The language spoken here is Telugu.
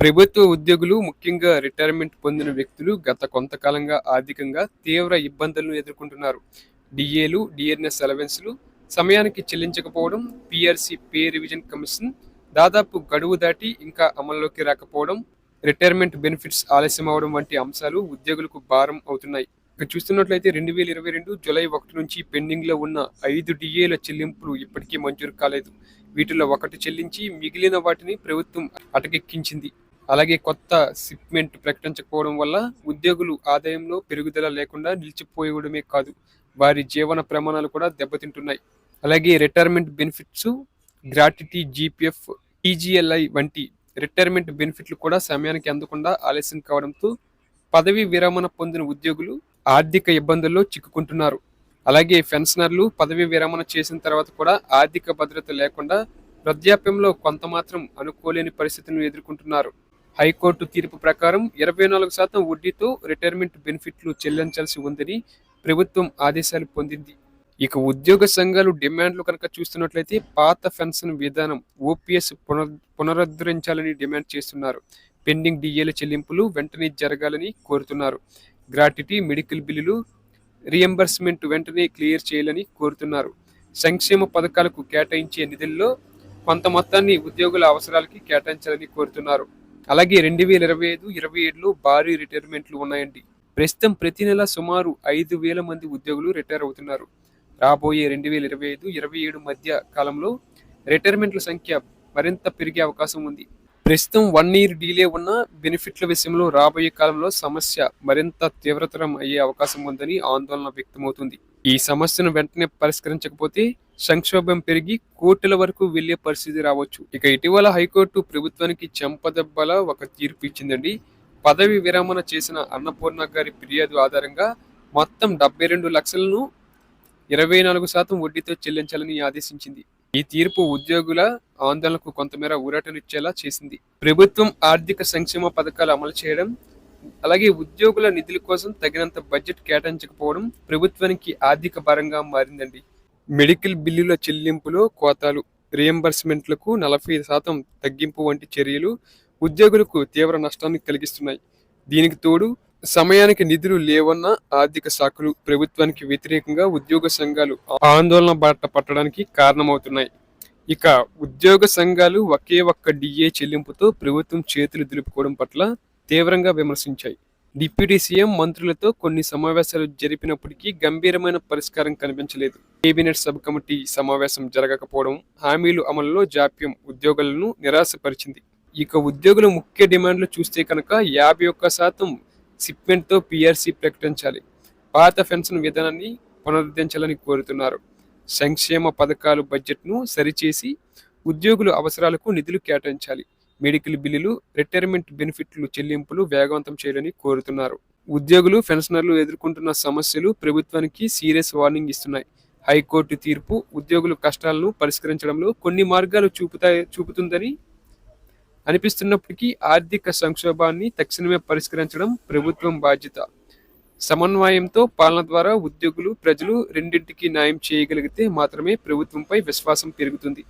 ప్రభుత్వ ఉద్యోగులు ముఖ్యంగా రిటైర్మెంట్ పొందిన వ్యక్తులు గత కొంతకాలంగా ఆర్థికంగా తీవ్ర ఇబ్బందులను ఎదుర్కొంటున్నారు. డిఏలు డిఎన్ఎస్ అలవెన్స్లు సమయానికి చెల్లించకపోవడం పిఆర్సి పే రివిజన్ కమిషన్ దాదాపు గడువు దాటి ఇంకా అమల్లోకి రాకపోవడం రిటైర్మెంట్ బెనిఫిట్స్ ఆలస్యం అవడం వంటి అంశాలు ఉద్యోగులకు భారం అవుతున్నాయి. ఇక చూస్తున్నట్లయితే రెండు వేల ఇరవై రెండు జూలై ఒకటి నుంచి పెండింగ్లో ఉన్న ఐదు డిఏల చెల్లింపులు ఇప్పటికీ మంజూరు కాలేదు. వీటిలో ఒకటి చెల్లించి మిగిలిన వాటిని ప్రభుత్వం అటకెక్కించింది. అలాగే కొత్త షిప్మెంట్ ప్రకటించకపోవడం వల్ల ఉద్యోగులు ఆదాయంలో పెరుగుదల లేకుండా నిలిచిపోయడమే కాదు వారి జీవన ప్రమాణాలు కూడా దెబ్బతింటున్నాయి. అలాగే retirement benefits gratuity GPF TGLI వంటి రిటైర్మెంట్ బెనిఫిట్లు కూడా సమయానికి అందకుండా ఆలస్యం కావడంతో పదవి విరమణ పొందిన ఉద్యోగులు ఆర్థిక ఇబ్బందుల్లో చిక్కుకుంటున్నారు. అలాగే పెన్షనర్లు పదవి విరమణ చేసిన తర్వాత కూడా ఆర్థిక భద్రత లేకుండా వృద్ధాప్యంలో కొంత మాత్రం అనుకోలేని పరిస్థితులను ఎదుర్కొంటున్నారు. హైకోర్టు తీర్పు ప్రకారం ఇరవై నాలుగు శాతం వడ్డీతో రిటైర్మెంట్ బెనిఫిట్లు చెల్లించాల్సి ఉందని ప్రభుత్వం ఆదేశాలు పొందింది. ఇక ఉద్యోగ సంఘాలు డిమాండ్లు కనుక చూస్తున్నట్లయితే పాత పెన్షన్ విధానం ఓపీఎస్ పునర్ పునరుద్ధరించాలని డిమాండ్ చేస్తున్నారు. పెండింగ్ డిఏల చెల్లింపులు వెంటనే జరగాలని కోరుతున్నారు. గ్రాట్యుటీ మెడికల్ బిల్లులు రియంబర్స్మెంట్ వెంటనే క్లియర్ చేయాలని కోరుతున్నారు. సంక్షేమ పథకాలకు కేటాయించే నిధుల్లో కొంత మొత్తాన్ని ఉద్యోగుల అవసరాలకి కేటాయించాలని కోరుతున్నారు. అలాగే రెండు వేల ఇరవై ఐదు ఇరవై ఏడులో భారీ రిటైర్మెంట్లు ఉన్నాయండి. ప్రస్తుతం ప్రతి నెల సుమారు ఐదు వేల మంది ఉద్యోగులు రిటైర్ అవుతున్నారు. రాబోయే రెండు వేల ఇరవై ఐదు ఇరవై ఏడు మధ్య కాలంలో రిటైర్మెంట్ల సంఖ్య మరింత పెరిగే అవకాశం ఉంది. ప్రస్తుతం వన్ ఇయర్ డీలే ఉన్న బెనిఫిట్ల విషయంలో రాబోయే కాలంలో సమస్య మరింత తీవ్రతరం అయ్యే అవకాశం ఉందని ఆందోళన వ్యక్తమవుతుంది. ఈ సమస్యను వెంటనే పరిష్కరించకపోతే సంక్షోభం పెరిగి కోర్టుల వరకు వెళ్ళే పరిస్థితి రావచ్చు. ఇక ఇటీవల హైకోర్టు ప్రభుత్వానికి చెంపదెబ్బల ఒక తీర్పు ఇచ్చిందండి. పదవి విరమణ చేసిన అన్నపూర్ణ గారి ఫిర్యాదు ఆధారంగా మొత్తం డెబ్బై రెండు లక్షలను ఇరవై నాలుగు శాతం వడ్డీతో చెల్లించాలని ఆదేశించింది. ఈ తీర్పు ఉద్యోగుల ఆందోళనకు కొంతమేర ఊరటనిచ్చేలా చేసింది. ప్రభుత్వం ఆర్థిక సంక్షేమ పథకాలు అమలు చేయడం అలాగే ఉద్యోగుల నిధుల కోసం తగినంత బడ్జెట్ కేటాయించకపోవడం ప్రభుత్వానికి ఆర్థిక భారంగా మారిందండి. మెడికల్ బిల్లుల చెల్లింపులో కోతాలు రియంబర్స్మెంట్లకు నలభై శాతం తగ్గింపు వంటి చర్యలు ఉద్యోగులకు తీవ్ర నష్టాన్ని కలిగిస్తున్నాయి. దీనికి తోడు సమయానికి నిధులు లేవన్న ఆర్థిక శాఖలు ప్రభుత్వానికి వ్యతిరేకంగా ఉద్యోగ సంఘాలు ఆందోళన బాట పట్టడానికి కారణమవుతున్నాయి. ఇక ఉద్యోగ సంఘాలు ఒకే ఒక్క డిఏ చెల్లింపుతో ప్రభుత్వం చేతులు దులుపుకోవడం పట్ల తీవ్రంగా విమర్శించాయి. డిప్యూటీ సీఎం మంత్రులతో కొన్ని సమావేశాలు జరిపినప్పటికీ గంభీరమైన పరిష్కారం కనిపించలేదు. కేబినెట్ సబ్ కమిటీ సమావేశం జరగకపోవడం హామీలు అమలులో జాప్యం ఉద్యోగులను నిరాశపరిచింది. ఇక ఉద్యోగుల ముఖ్య డిమాండ్లు చూస్తే కనుక యాభై ఒక్క శాతం సిప్మెంట్తో పిఆర్సీ ప్రకటించాలి. పాత పెన్షన్ విధానాన్ని పునరుద్ధరించాలని కోరుతున్నారు. సంక్షేమ పథకాలు బడ్జెట్ను సరిచేసి ఉద్యోగుల అవసరాలకు నిధులు కేటాయించాలి. మెడికల్ బిల్లులు రిటైర్మెంట్ బెనిఫిట్లు చెల్లింపులు వేగవంతం చేయాలని కోరుతున్నారు. ఉద్యోగులు పెన్షనర్లు ఎదుర్కొంటున్న సమస్యలు ప్రభుత్వానికి సీరియస్ వార్నింగ్ ఇస్తున్నాయి. హైకోర్టు తీర్పు ఉద్యోగుల కష్టాలను పరిష్కరించడంలో కొన్ని మార్గాలు చూపుతాయి చూపుతుందని అనిపిస్తున్నప్పటికీ ఆర్థిక సంక్షోభాన్ని తక్షణమే పరిష్కరించడం ప్రభుత్వం బాధ్యత. సమన్వయంతో పాలన ద్వారా ఉద్యోగులు ప్రజలు రెండింటికి న్యాయం చేయగలిగితే మాత్రమే ప్రభుత్వంపై విశ్వాసం పెరుగుతుంది.